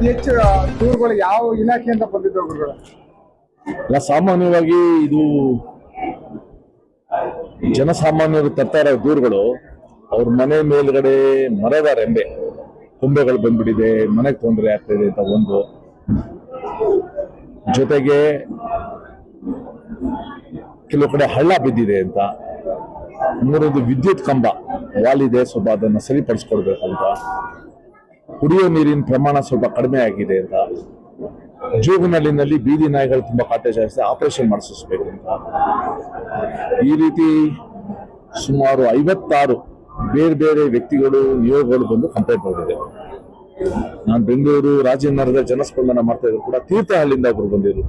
ಅತಿ ಹೆಚ್ಚು ದೂರುಗಳು ಯಾವ ಇಲಾಖೆಯಿಂದ ಬಂದಿದ್ದು ಗುರುಗಳು ಅಲ್ಲ, ಸಾಮಾನ್ಯವಾಗಿ ಇದು ಜನಸಾಮಾನ್ಯರು ತರ್ತಾ ಇರೋ ದೂರುಗಳು, ಅವ್ರ ಮನೆ ಮೇಲ್ಗಡೆ ಮರದ ರೆಂಬೆ ಕೊಂಬೆಗಳು ಬಂದ್ಬಿಟ್ಟಿದೆ, ಮನೆಗೆ ತೊಂದರೆ ಆಗ್ತಾ ಅಂತ ಒಂದು. ಜೊತೆಗೆ ಕೆಲವು ಕಡೆ ಹಳ್ಳ ಬಿದ್ದಿದೆ ಅಂತ. ಮೂರೊಂದು ವಿದ್ಯುತ್ ಕಂಬ ವಾಲಿದೆ ಸ್ವಲ್ಪ ಅದನ್ನ ಸರಿಪಡಿಸ್ಕೊಡ್ಬೇಕಂತ. ಕುಡಿಯೋ ನೀರಿನ ಪ್ರಮಾಣ ಸ್ವಲ್ಪ ಕಡಿಮೆ ಆಗಿದೆ ಅಂತ. ಜೋಗನಹಳ್ಳಿನಲ್ಲಿ ಬೀದಿ ನಾಯಿಗಳು ತುಂಬಾ ಕಾಟ ಜಾಸ್ತಿ ಆಪರೇಷನ್ ಮಾಡಿಸಬೇಕು ಅಂತ. ಈ ರೀತಿ ಸುಮಾರು ಐವತ್ತಾರು ಬೇರೆ ಬೇರೆ ವ್ಯಕ್ತಿಗಳು, ನಿಯೋಗಗಳು ಬಂದು ಕಂಪ್ಲೇಂಟ್ ಮಾಡಿದೆ ನಾನು ಬೆಂಗಳೂರು ರಾಜೇಂದ್ರದ ಜನಸ್ಪಂದನ ಮಾಡ್ತಾ ಇದ್ರು ಕೂಡ ತೀರ್ಥಹಳ್ಳಿಯಿಂದ ಒಬ್ರು ಬಂದಿದ್ರು.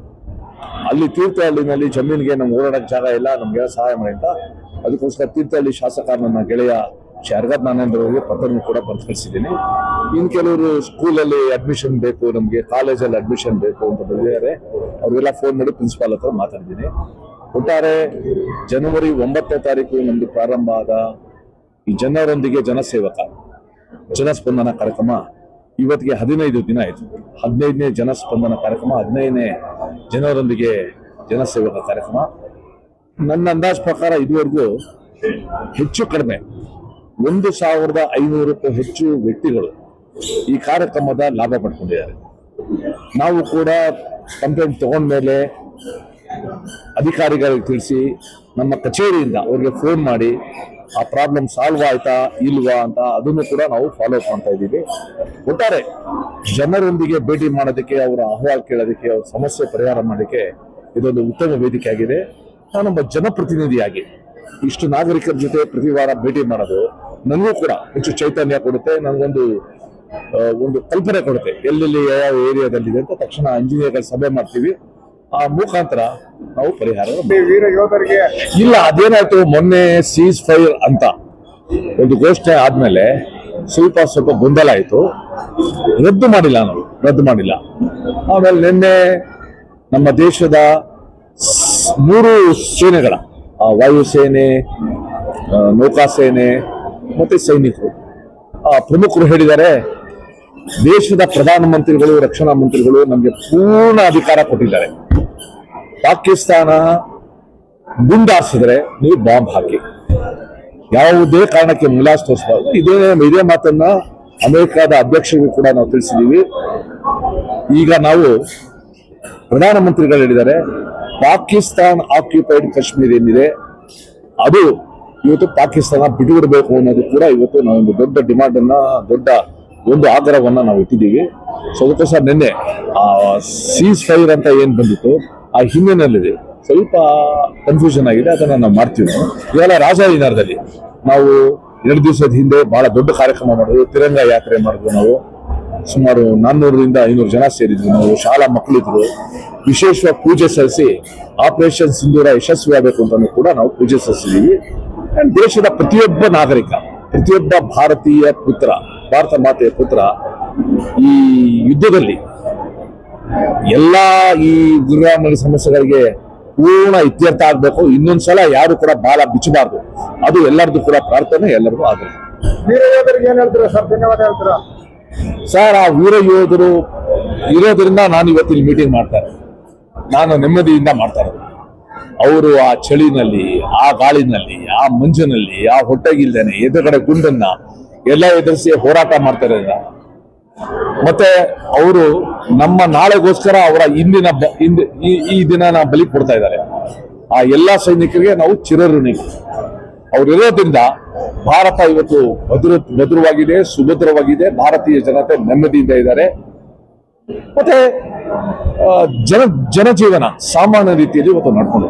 ಅಲ್ಲಿ ತೀರ್ಥಹಳ್ಳಿನಲ್ಲಿ ಜಮೀನಿಗೆ ನಮ್ಗೆ ಓಡಾಡಕ್ಕೆ ಜಾಗ ಇಲ್ಲ ನಮ್ಗೆ ಸಹಾಯ ಮಾಡಿ ಅಂತ. ಅದಕ್ಕೋಸ್ಕರ ತೀರ್ಥಹಳ್ಳಿ ಶಾಸಕ ನನ್ನ ಗೆಳೆಯ ಶಾರಗಾ ನಾನೇಂದ್ರ ಅವರಿಗೆ ಪತ್ರವನ್ನು ಕೂಡ ಬರೆದು ಇನ್ನು ಕೆಲವರು ಸ್ಕೂಲಲ್ಲಿ ಅಡ್ಮಿಷನ್ ಬೇಕು, ನಮಗೆ ಕಾಲೇಜಲ್ಲಿ ಅಡ್ಮಿಷನ್ ಬೇಕು ಅಂತ ಬಂದಿದ್ದಾರೆ ಅವ್ರಿಗೆಲ್ಲ ಫೋನ್ ಮಾಡಿ ಪ್ರಿನ್ಸಿಪಾಲ್ ಹತ್ರ ಮಾತಾಡಿದ್ದೀನಿ ಒಟ್ಟಾರೆ ಜನವರಿ ಒಂಬತ್ತನೇ ತಾರೀಕು ನಮ್ದು ಪ್ರಾರಂಭ ಆದ ಈ ಜನರೊಂದಿಗೆ ಜನಸೇವಕ, ಜನಸ್ಪಂದನ ಕಾರ್ಯಕ್ರಮ ಇವತ್ತಿಗೆ ಹದಿನೈದು ದಿನ ಆಯಿತು. ಹದಿನೈದನೇ ಜನಸ್ಪಂದನ ಕಾರ್ಯಕ್ರಮ, ಹದಿನೈದನೇ ಜನರೊಂದಿಗೆ ಜನಸೇವಕ ಕಾರ್ಯಕ್ರಮ. ನನ್ನ ಅಂದಾಜ್ ಪ್ರಕಾರ ಇದುವರೆಗೂ ಹೆಚ್ಚು ಕಡಿಮೆ. ಒಂದು ಸಾವಿರದ ಐನೂರಕ್ಕೂ ಹೆಚ್ಚು ವ್ಯಕ್ತಿಗಳು ಈ ಕಾರ್ಯಕ್ರಮದ ಲಾಭ ಪಡ್ಕೊಂಡಿದ್ದಾರೆ. ನಾವು ಕೂಡ ಕಂಪ್ಲೇಂಟ್ ತಗೊಂಡ ಮೇಲೆ ಅಧಿಕಾರಿಗಳಿಗೆ ತಿಳಿಸಿ ನಮ್ಮ ಕಚೇರಿಯಿಂದ ಅವ್ರಿಗೆ ಫೋನ್ ಮಾಡಿ, ಆ ಪ್ರಾಬ್ಲಮ್ ಸಾಲ್ವ್ ಆಯ್ತಾ, ಇಲ್ವಾ ಅಂತ ಅದನ್ನು ಕೂಡ ನಾವು ಫಾಲೋ ಅಪ್ ಮಾಡ್ತಾ ಇದ್ದೀವಿ. ಒಟ್ಟಾರೆ ಜನರೊಂದಿಗೆ ಭೇಟಿ ಮಾಡೋದಕ್ಕೆ, ಅವರ ಅಹವಾಲು ಕೇಳೋದಕ್ಕೆ, ಅವ್ರ ಸಮಸ್ಯೆ ಪರಿಹಾರ ಮಾಡೋದಕ್ಕೆ ಇದೊಂದು ಉತ್ತಮ ವೇದಿಕೆ ಆಗಿದೆ. ನಾನೊಬ್ಬ ಜನಪ್ರತಿನಿಧಿಯಾಗಿ ಇಷ್ಟು ನಾಗರಿಕರ ಜೊತೆ ಪ್ರತಿ ವಾರ ಭೇಟಿ ಮಾಡೋದು, ನನಗೂ ಕೂಡ ಹೆಚ್ಚು ಚೈತನ್ಯ ಕೊಡುತ್ತೆ. ನನಗೊಂದು ಒಂದು ಕಲ್ಪನೆ ಕೊಡುತ್ತೆ. ಎಲ್ಲೆಲ್ಲಿ ಯಾವ ಏರಿಯಾದಲ್ಲಿದೆ ಅಂತ ತಕ್ಷಣ ಇಂಜಿನಿಯರ್ಗಳ ಸಭೆ ಮಾಡ್ತೀವಿ. ಆ ಮುಖಾಂತರ ನಾವು ಪರಿಹಾರ ಇಲ್ಲ ಅದೇನಾಯ್ತು? ಮೊನ್ನೆ ಸೀಸ್ ಫೈರ್ ಅಂತ ಒಂದು ಘೋಷಣೆ ಆದ್ಮೇಲೆ ಸ್ವಲ್ಪ ಸ್ವಲ್ಪ ಗೊಂದಲ ಆಯಿತು. ರದ್ದು ಮಾಡಿಲ್ಲ ನಾವು ರದ್ದು ಮಾಡಿಲ್ಲ. ಆಮೇಲೆ ನಿನ್ನೆ ನಮ್ಮ ದೇಶದ ಮೂರು ಸೇನೆಗಳ ಆ, ವಾಯುಸೇನೆ ನೌಕಾಸೇನೆ ಮತ್ತೆ ಸೈನಿಕರು ಆ ಪ್ರಮುಖರು ಹೇಳಿದ್ದಾರೆ ದೇಶದ ಪ್ರಧಾನಮಂತ್ರಿಗಳು ರಕ್ಷಣಾ ಮಂತ್ರಿಗಳು ನಮಗೆ ಪೂರ್ಣ ಅಧಿಕಾರ ಕೊಟ್ಟಿದ್ದಾರೆ. ಪಾಕಿಸ್ತಾನ ಗುಂಡಾರಿಸಿದ್ರೆ ನೀವು ಬಾಂಬ್ ಹಾಕಿ. ಯಾವುದೇ ಕಾರಣಕ್ಕೆ ಮುಲಾಸ್ ತೋರಿಸಬಾರ್ದು. ಇದೇ ಇದೇ ಮಾತನ್ನ ಅಮೆರಿಕದ ಅಧ್ಯಕ್ಷರಿಗೂ ಕೂಡ ನಾವು ತಿಳಿಸಿದ್ದೀವಿ. ಈಗ ನಾವು ಪ್ರಧಾನಮಂತ್ರಿಗಳು ಹೇಳಿದ್ದಾರೆ, ಪಾಕಿಸ್ತಾನ್ ಆಕ್ಯುಪೈಡ್ ಕಾಶ್ಮೀರ್ ಏನಿದೆ, ಅದು ಇವತ್ತು ಪಾಕಿಸ್ತಾನ ಬಿಟ್ಟುಬಿಡಬೇಕು ಅನ್ನೋದು ಕೂಡ ಇವತ್ತು ನಾವೊಂದು ದೊಡ್ಡ ಡಿಮಾಂಡ್ ಅನ್ನ, ದೊಡ್ಡ ಒಂದು ಆಗ್ರಹವನ್ನ ನಾವು ಇಟ್ಟಿದ್ದೀವಿ. ಸೊ ಅದಕ್ಕೋಸ್ಕರ ನಿನ್ನೆ ಸೀಸ್ ಫೈರ್ ಅಂತ ಏನ್ ಬಂದಿತ್ತು, ಆ ಹಿನ್ನೆಲೆಯಲ್ಲಿ ಸ್ವಲ್ಪ ಕನ್ಫ್ಯೂಷನ್ ಆಗಿದೆ, ಅದನ್ನ ನಾವು ಮಾಡ್ತೀವಿ. ಇವೆಲ್ಲ ರಾಜಾಜಿನಗರದಲ್ಲಿ ನಾವು ಎರಡು ದಿವಸದ ಹಿಂದೆ ಬಹಳ ದೊಡ್ಡ ಕಾರ್ಯಕ್ರಮ ಮಾಡಿದ್ವಿ, ತಿರಂಗ ಯಾತ್ರೆ ಮಾಡಿದ್ವಿ ನಾವು. ಸುಮಾರು ನಾನ್ನೂರರಿಂದ ಐನೂರು ಜನ ಸೇರಿದ್ವಿ ನಾವು, ಶಾಲಾ ಮಕ್ಕಳಿದ್ರು. ವಿಶೇಷವಾಗಿ ಪೂಜೆ ಸಲ್ಲಿಸಿ ಆಪರೇಷನ್ ಸಿಂಧೂರ ಯಶಸ್ವಿಯಾಗಬೇಕು ಅಂತ ಕೂಡ ನಾವು ಪೂಜೆ ಸಲ್ಲಿಸಿದೀವಿ. ದೇಶದ ಪ್ರತಿಯೊಬ್ಬ ನಾಗರಿಕ, ಪ್ರತಿಯೊಬ್ಬ ಭಾರತೀಯ ಪುತ್ರ ಭಾರತ ಮಾತೆಯ ಪುತ್ರ ಈ ಯುದ್ಧದಲ್ಲಿ ಎಲ್ಲ ಈ ಗುರುರಾಮನ ಸಮಸ್ಯೆಗಳಿಗೆ ಪೂರ್ಣ ಇತ್ಯರ್ಥ ಆಗ್ಬೇಕು. ಇನ್ನೊಂದ್ಸಲ ಯಾರು ಕೂಡ ಬಾಲ ಬಿಚ್ಚಬಾರ್ದು. ಅದು ಎಲ್ಲರದು ಕೂಡ ಪ್ರಾರ್ಥನೆ ಎಲ್ಲರಿಗೂ ಆಗಲಿ ವೀರ ಯೋಧರಿಗೆ ಏನ್ ಹೇಳ್ತೀರಾ ಸರ್? ಧನ್ಯವಾದ ಹೇಳ್ತೀರಾ? ಸರ್ ಆ ವೀರ ಯೋಧರು ಇರೋದ್ರಿಂದ ನಾನು ಇವತ್ತಿನ ಮೀಟಿಂಗ್ ಮಾಡ್ತಾರೆ ನಾನು ನೆಮ್ಮದಿಯಿಂದ ಮಾಡ್ತಾರೆ ಅವರು ಆ ಚಳಿನಲ್ಲಿ ಆ ಗಾಳಿನಲ್ಲಿ ಆ ಮಂಜಿನಲ್ಲಿ ಆ ಹೊಟ್ಟೆಗಿಲ್ದೇನೆ ಎದುರುಗಡೆ ಗುಂಡನ್ನ ಎಲ್ಲ ಎದುರಿಸಿ ಹೋರಾಟ ಮಾಡ್ತಾ ಮತ್ತೆ ಅವರು ನಮ್ಮ ನಾಳೆಗೋಸ್ಕರ ಅವರ ಇಂದಿನ ಈ- ದಿನ ಬಲಿ ಕೊಡ್ತಾ ಇದ್ದಾರೆ. ಆ ಎಲ್ಲ ಸೈನಿಕರಿಗೆ ನಾವು ಚಿರಋಣಿ. ಅವರಿರೋದ್ರಿಂದ ಭಾರತ ಇವತ್ತು ಭದ್ರ, ಭದ್ರವಾಗಿದೆ, ಸುಭದ್ರವಾಗಿದೆ. ಭಾರತೀಯ ಜನತೆ ನೆಮ್ಮದಿಯಿಂದ ಇದ್ದಾರೆ. ಮತ್ತೆ ಜನ, ಜನಜೀವನ ಸಾಮಾನ್ಯ ರೀತಿಯಲ್ಲಿ ಇವತ್ತು ನಡ್ಕೊಂಡು